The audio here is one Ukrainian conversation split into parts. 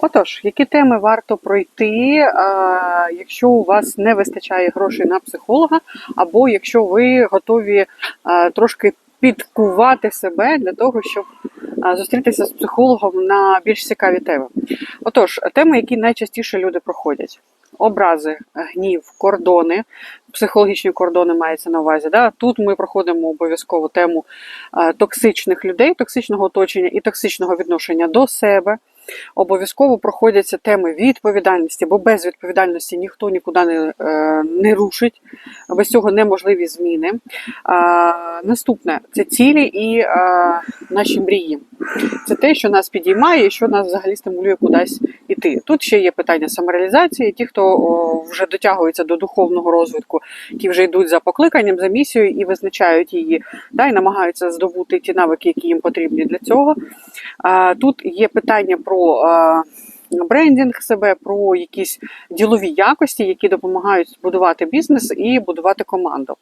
Отож, які теми варто пройти, якщо у вас не вистачає грошей на психолога, або якщо ви готові трошки підкувати себе для того, щоб зустрітися з психологом на більш цікаві теми. Отож, теми, які найчастіше люди проходять: образи, гнів, кордони, психологічні кордони мається на увазі. Да? Тут ми проходимо обов'язково тему токсичних людей, токсичного оточення і токсичного відношення до себе. Обов'язково проходяться теми відповідальності, бо без відповідальності ніхто нікуди не, е, не рушить, без цього неможливі зміни. А, наступне це цілі і а, наші мрії. Це те, що нас підіймає і що нас взагалі стимулює кудись іти. Тут ще є питання самореалізації. Ті, хто о, вже дотягується до духовного розвитку, ті вже йдуть за покликанням, за місією і визначають її, да, і намагаються здобути ті навики, які їм потрібні для цього. А, Тут є питання про а, брендінг себе, про якісь ділові якості, які допомагають збудувати бізнес і будувати команду.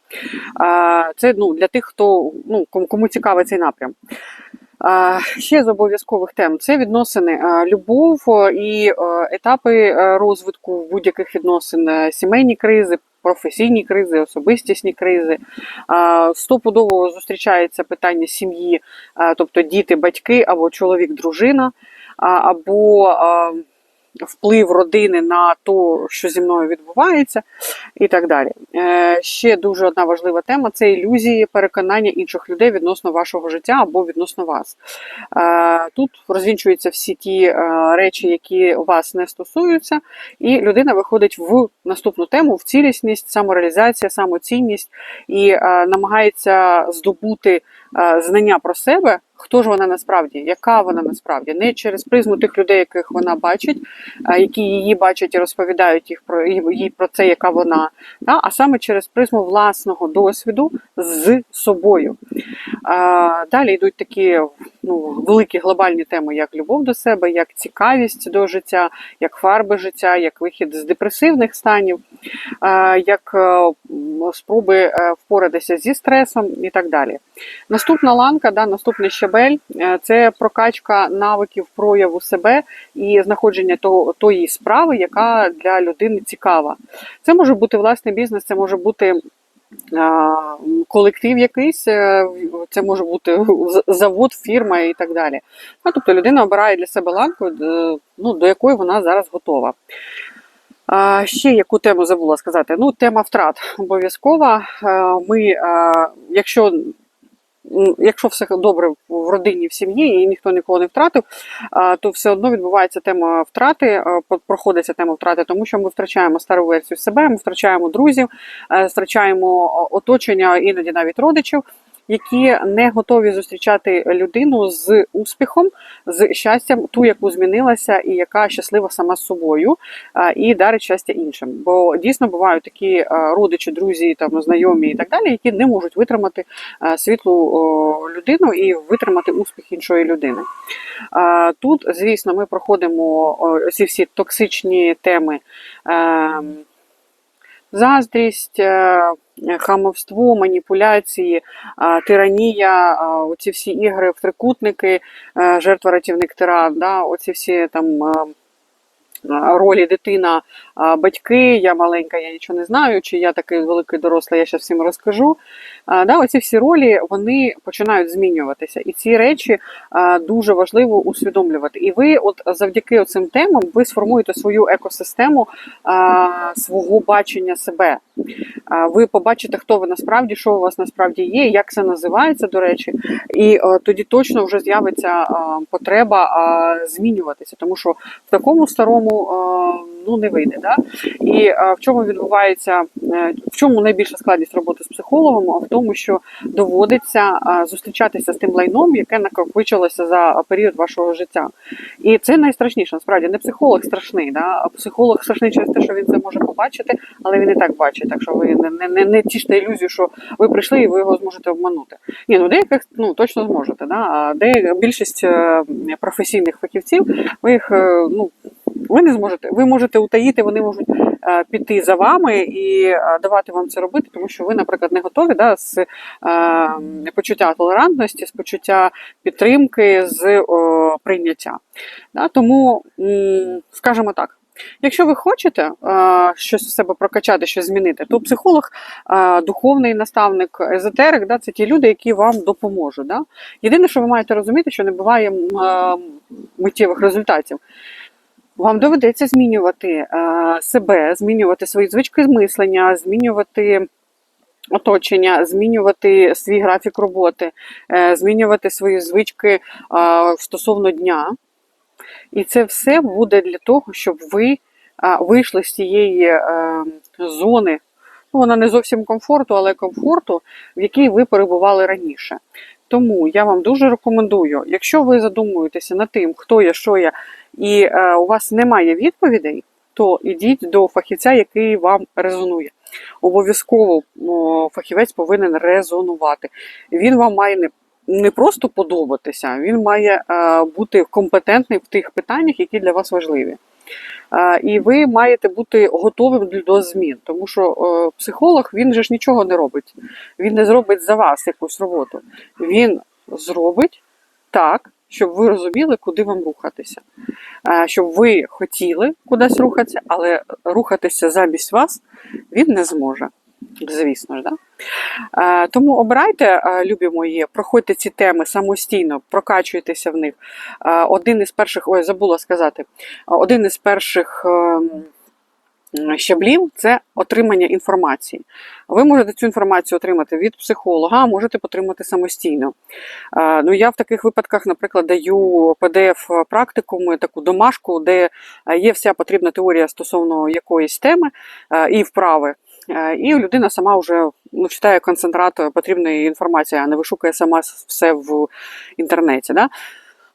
А, Це ну, для тих, хто ну, кому- цікавий цей напрям. А, Ще з обов'язкових тем це відносини, любов і етапи розвитку будь-яких відносин, сімейні кризи. Професійні кризи, особистісні кризи. Стопудово зустрічається питання сім'ї, тобто діти, батьки або чоловік, дружина, або вплив родини на те, що зі мною відбувається, і так далі. Е, Ще дуже одна важлива тема це ілюзії переконання інших людей відносно вашого життя або відносно вас. Е, Тут розвінчуються всі ті е, речі, які вас не стосуються, і людина виходить в наступну тему в цілісність, самореалізація, самоцінність і намагається здобути знання про себе. Хто ж вона насправді, яка вона насправді, не через призму тих людей, яких вона бачить, які її бачать і розповідають їх про їй про це, яка вона, та, а саме через призму власного досвіду з собою. Далі йдуть такі ну, великі глобальні теми, як любов до себе, як цікавість до життя, як фарби життя, як вихід з депресивних станів, як е, спроби е, впоратися зі стресом і так далі. Наступна ланка, да, наступний щабель е, це прокачка навиків прояву себе і знаходження тої справи, яка для людини цікава. Це може бути власний бізнес, це може бути. Колектив якийсь, е, це може бути завод, фірма і так далі. Ну, тобто людина обирає для себе ланку, е, ну, до якої вона зараз готова. А, ще яку тему забула сказати? Ну, тема втрат обов'язкова. Е, Ми, якщо якщо все добре в родині, в сім'ї, і ніхто нікого не втратив, то все одно відбувається тема втрати, проходиться тема втрати, тому що ми втрачаємо стару версію себе, ми втрачаємо друзів, е, втрачаємо оточення, іноді навіть родичів. Які не готові зустрічати людину з успіхом, з щастям, ту, яку змінилася, і яка щаслива сама з собою, і дарить щастя іншим. Бо дійсно бувають такі родичі, друзі, там знайомі і так далі, які не можуть витримати світлу людину і витримати успіх іншої людини. Тут, звісно, ми проходимо ці всі токсичні теми. Заздрість, е, хамовство, маніпуляції, тиранія, оці всі ігри в трикутники, е, жертва рятівник тиран, да, оці всі там е, е, ролі дитина, батьки, я маленька, я нічого не знаю, чи я такий великий дорослий, я ще всім розкажу. Да, оці всі ролі вони починають змінюватися, і ці речі дуже важливо усвідомлювати. І ви, от завдяки цим темам, ви сформуєте свою екосистему свого бачення себе. Ви побачите, хто ви насправді, що у вас насправді є, як це називається, до речі, і е, тоді точно вже з'явиться потреба змінюватися, тому що в такому старому ну не вийде. Да? І в чому відбувається, е, в чому найбільша складність роботи з психологом? А в тому, що доводиться зустрічатися з тим лайном, яке накопичилося за період вашого життя. І це найстрашніше. Насправді не психолог страшний, да? а психолог страшний через те, що він це може побачити, але він і так бачить. Так що ви не, не, не, не тіште ілюзію, що ви прийшли і ви його зможете обманути. Ні, ну деяких ну точно зможете. Да? А де більшість е, професійних фахівців, ви їх е, ну. Ви не зможете, ви можете утаїти, вони можуть е, піти за вами і е, давати вам це робити, тому що ви, наприклад, не готові да, з е, почуття толерантності, з почуття підтримки, з о, прийняття. Да? Тому, скажімо так. Якщо ви хочете е, щось в себе прокачати, щось змінити, то психолог, е, духовний наставник, езотерик да, це ті люди, які вам допоможуть. Да? Єдине, що ви маєте розуміти, що не буває е, миттєвих результатів. Вам доведеться змінювати е, себе, змінювати свої звички мислення, змінювати оточення, змінювати свій графік роботи, е, змінювати свої звички е, стосовно дня. І це все буде для того, щоб ви вийшли з цієї зони. Ну, вона не зовсім комфорту, але комфорту, в якій ви перебували раніше. Тому я вам дуже рекомендую, якщо ви задумуєтеся над тим, хто я, що я, і е, у вас немає відповідей, то ідіть до фахівця, який вам резонує. Обов'язково фахівець повинен резонувати. Він вам має не, не просто подобатися, він має е, бути компетентний в тих питаннях, які для вас важливі. Е, І ви маєте бути готовим до змін, тому що психолог він же ж нічого не робить. Він не зробить за вас якусь роботу. Він зробить так, щоб ви розуміли, куди вам рухатися. Щоб ви хотіли кудись рухатися, але рухатися замість вас він не зможе. Звісно ж, да? Тому обирайте, любі мої, проходьте ці теми самостійно, прокачуйтеся в них. Один із перших, ой, забула сказати, один із перших ем, щаблів це отримання інформації. Ви можете цю інформацію отримати від психолога, можете отримати самостійно. Е, Ну, я в таких випадках, наприклад, даю pdf практикум, таку домашку, де е, є вся потрібна теорія стосовно якоїсь теми е, і вправи. Е, І людина сама вже ну, читає концентрат потрібної інформації, а не вишукує сама все в інтернеті. Да?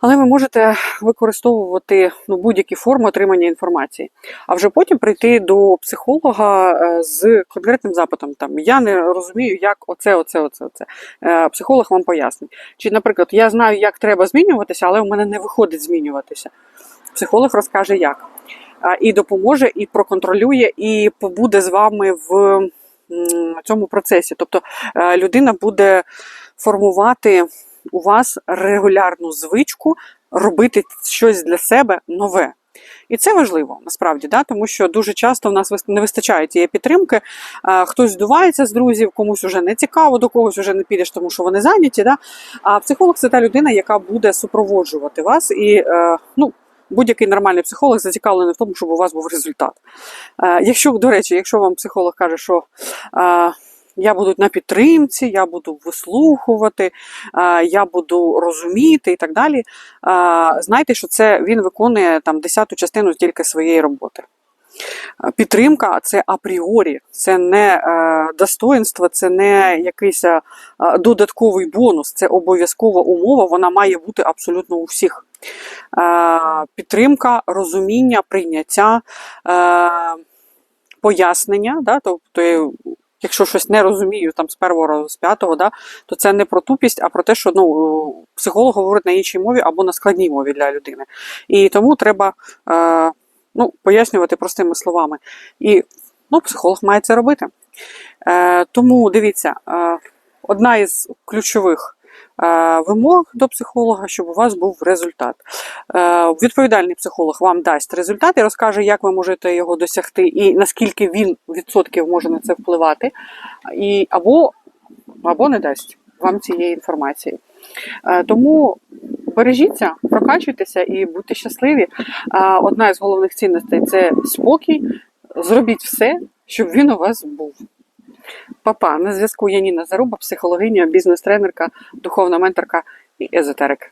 Але ви можете використовувати ну, будь-які форми отримання інформації, а вже потім прийти до психолога е, з конкретним запитом. Там я не розумію, як оце, оце, оце, оце. Е, Психолог вам пояснить. Чи, наприклад, я знаю, як треба змінюватися, але у мене не виходить змінюватися. Психолог розкаже, як. І допоможе, і проконтролює, і побуде з вами в цьому процесі. Тобто е, людина буде формувати у вас регулярну звичку робити щось для себе нове. І це важливо насправді, да? тому що дуже часто в нас не вистачає тієї підтримки. Хтось здувається з друзів, комусь вже не цікаво, до когось вже не підеш, тому що вони зайняті. Да? А психолог це та людина, яка буде супроводжувати вас. І е, ну, будь-який нормальний психолог зацікавлений в тому, щоб у вас був результат. Е, Якщо, до речі, якщо вам психолог каже, що е, я буду на підтримці, я буду вислухувати, я буду розуміти і так далі. Знайте, що це він виконує там десяту частину тільки своєї роботи. Підтримка це апріорі, це не е, достоинство, це не якийсь е, додатковий бонус, це обов'язкова умова, вона має бути абсолютно у всіх. Підтримка, розуміння, прийняття, е, пояснення. Да? Тобто, якщо щось не розумію там з першого разу, з п'ятого, да, то це не про тупість, а про те, що ну, психолог говорить на іншій мові або на складній мові для людини. І тому треба е, ну, пояснювати простими словами. І ну, психолог має це робити. Е, тому дивіться, е, одна із ключових вимог до психолога, щоб у вас був результат. Е, відповідальний психолог вам дасть результат і розкаже, як ви можете його досягти, і наскільки він відсотків може на це впливати, і, або, або не дасть вам цієї інформації. Е, тому бережіться, прокачуйтеся і будьте щасливі. Е, Одна із головних цінностей це спокій. Зробіть все, щоб він у вас був. Папа, на зв'язку я Ніна Заруба, психологиня, бізнес-тренерка, духовна менторка і езотерик.